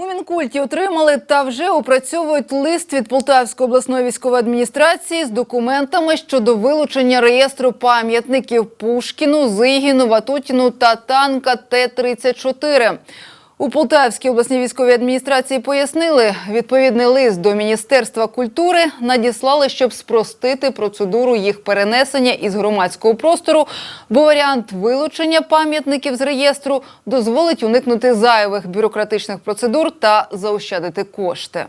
У Мінкульті отримали та вже опрацьовують лист від Полтавської обласної військової адміністрації з документами щодо вилучення реєстру пам'ятників Пушкіну, Зигіну, Ватутіну та танка Т-34. У Полтавській обласній військовій адміністрації пояснили, відповідний лист до Міністерства культури надіслали, щоб спростити процедуру їх перенесення із громадського простору, бо варіант вилучення пам'ятників з реєстру дозволить уникнути зайвих бюрократичних процедур та заощадити кошти.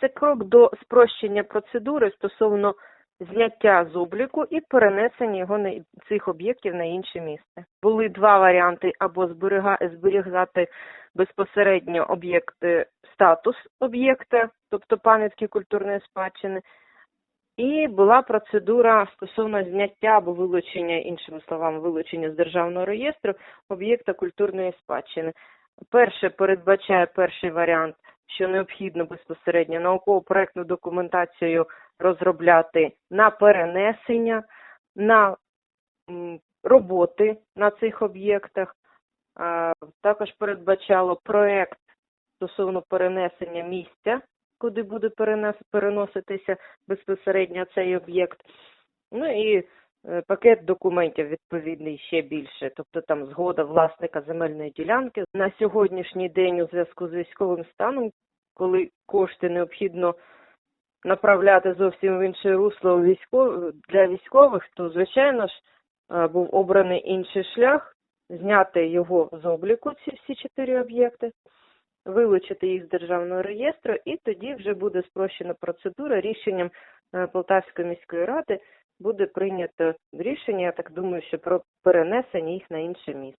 Це крок до спрощення процедури стосовно зняття з обліку і перенесення його на цих об'єктів на інше місце. Були два варіанти: або зберігати безпосередньо об'єкт статус об'єкта, тобто пам'ятки культурної спадщини. І була процедура стосовно зняття або вилучення, іншими словами, вилучення з державного реєстру об'єкта культурної спадщини. Перше передбачає перший варіант, що необхідно безпосередньо науково-проектну документацію розробляти на перенесення, на роботи на цих об'єктах. Також передбачало проект стосовно перенесення місця, куди буде переноситися безпосередньо цей об'єкт. Ну і е, пакет документів відповідний ще більше, тобто там згода власника земельної ділянки. На сьогоднішній день у зв'язку з військовим станом, коли кошти необхідно направляти зовсім в інше русло у військов... для військових, то звичайно ж е, був обраний інший шлях, зняти його з обліку, ці всі чотири об'єкти, вилучити їх з державного реєстру, і тоді вже буде спрощена процедура рішенням е, Полтавської міської ради буде прийнято рішення, я так думаю, що про перенесення їх на інше місце.